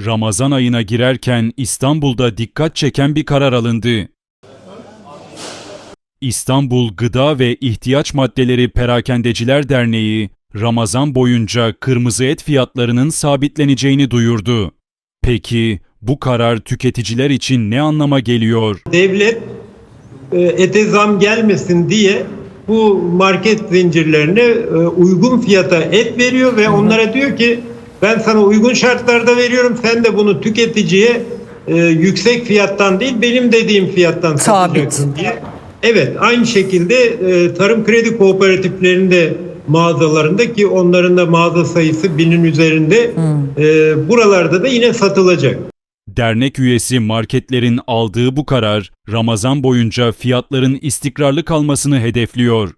Ramazan ayına girerken İstanbul'da dikkat çeken bir karar alındı. İstanbul Gıda ve İhtiyaç Maddeleri Perakendeciler Derneği, Ramazan boyunca kırmızı et fiyatlarının sabitleneceğini duyurdu. Peki bu karar tüketiciler için ne anlama geliyor? devlet e, ete zam gelmesin diye bu market zincirlerine e, uygun fiyata et veriyor ve onlara diyor ki ben sana uygun şartlarda veriyorum sen de bunu tüketiciye e, yüksek fiyattan değil benim dediğim fiyattan satacaksın diye. Evet aynı şekilde e, tarım kredi kooperatiflerinde mağazalarında ki onların da mağaza sayısı binin üzerinde e, buralarda da yine satılacak. Dernek üyesi marketlerin aldığı bu karar Ramazan boyunca fiyatların istikrarlı kalmasını hedefliyor.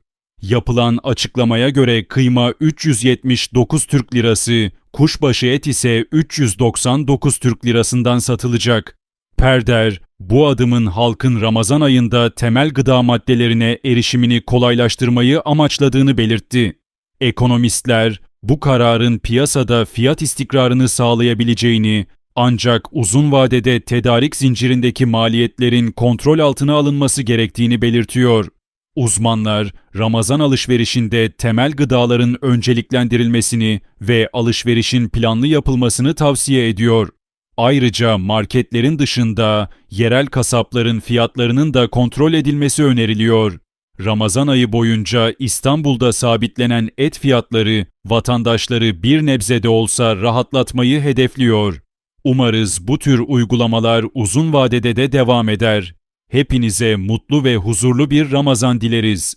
Yapılan açıklamaya göre kıyma 379 Türk Lirası, kuşbaşı et ise 399 Türk Lirasından satılacak. Perder, bu adımın halkın Ramazan ayında temel gıda maddelerine erişimini kolaylaştırmayı amaçladığını belirtti. Ekonomistler, bu kararın piyasada fiyat istikrarını sağlayabileceğini ancak uzun vadede tedarik zincirindeki maliyetlerin kontrol altına alınması gerektiğini belirtiyor. Uzmanlar, Ramazan alışverişinde temel gıdaların önceliklendirilmesini ve alışverişin planlı yapılmasını tavsiye ediyor. Ayrıca marketlerin dışında yerel kasapların fiyatlarının da kontrol edilmesi öneriliyor. Ramazan ayı boyunca İstanbul'da sabitlenen et fiyatları vatandaşları bir nebze de olsa rahatlatmayı hedefliyor. Umarız bu tür uygulamalar uzun vadede de devam eder. Hepinize mutlu ve huzurlu bir Ramazan dileriz.